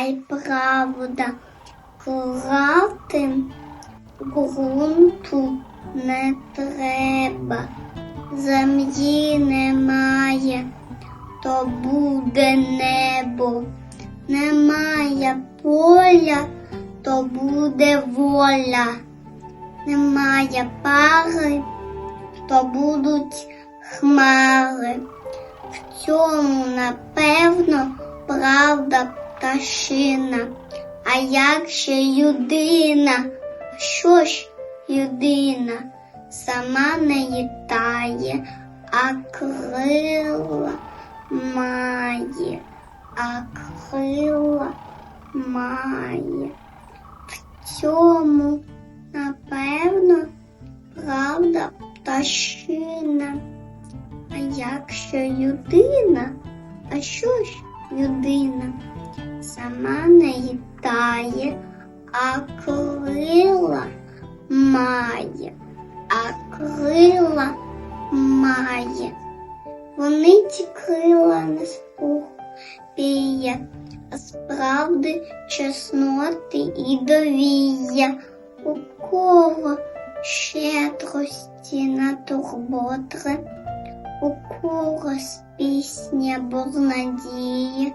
й правда. Клати ґрунту не треба. Землі немає, то буде небо. Немає поля, то буде воля. Немає пари, то будуть хмари. В цьому, напевно, правда пташина. А як же людина? Що ж людина? Сама не літає, а крила має, а крила має. В цьому, напевно, правда пташина. А як же людина? А що ж людина? Сама літає, а крила має, а крила має. Вони ці крила не спокія, а справди чесноти і довір'я. У кого щедрості на турботри, у когось пісня або з надії,